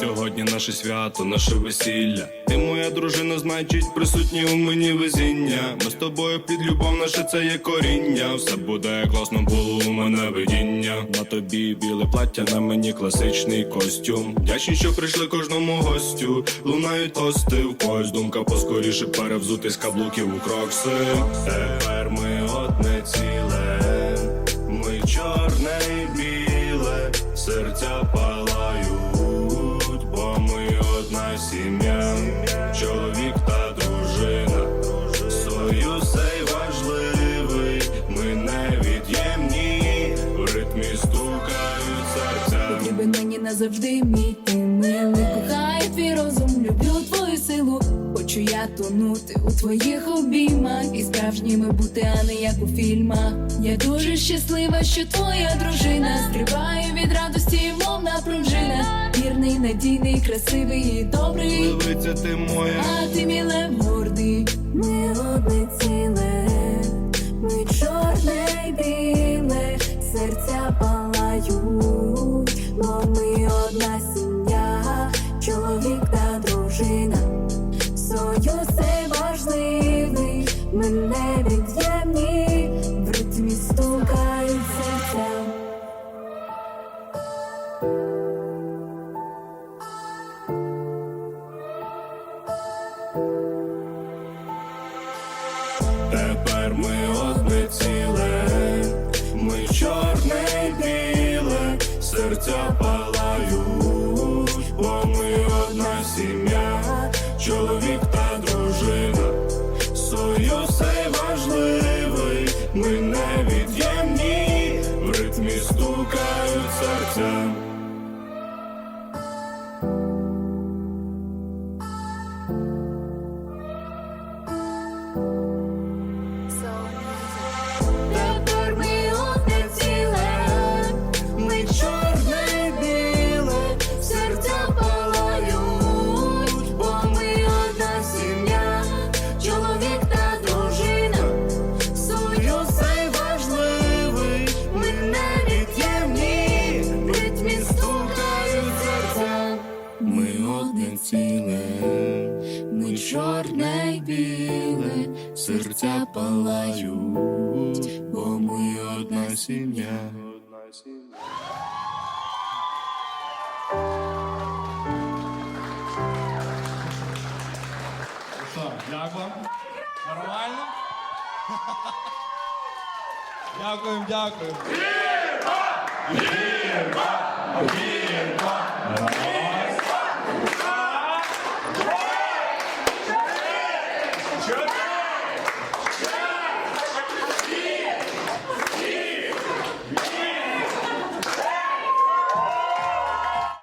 Сьогодні наше свято, наше весілля. Ти моя дружина, значить, присутні у мені везіння. Ми з тобою під любов, наше це є коріння. Все буде класно було у мене видіння. На тобі біле плаття, на мені класичний костюм. Дячні, що прийшли кожному гостю. Лунають тости, в когось думка поскоріше перевзути з каблуків у крокси. Тепер ми одне ціле, чорне і біле, серця палають, бо ми одна сім'я, чоловік та дружина. Союз цей важливий, ми невід'ємні, в ритмі стукають серця. Потрібен мені назавжди мій ти милий Кохаю твій розум, люблю твою силу Хочу я тонути у твоїх обіймах. І справжніми бути, а не як у фільмах. Я дуже щаслива, що твоя дружина Стрибає від радості, мовна пружина Вірний, надійний, красивий і добрий. Ливиця ти моя. а ти мій лев невід'ємні, в ритмі стукають серця. Тепер ми одне ціле, ми чорне й біле, серця палають, бо ми одна сім'я, чоловік ми невід'ємні, в ритмі стукають серця. Ми одне ціле, Ми чорне й біле, серця палають, бо ми одна сім'я. Що, як вам? Нормально? Дякуємо, дякуємо. Вірма! Вірма! Вірма! Thank you.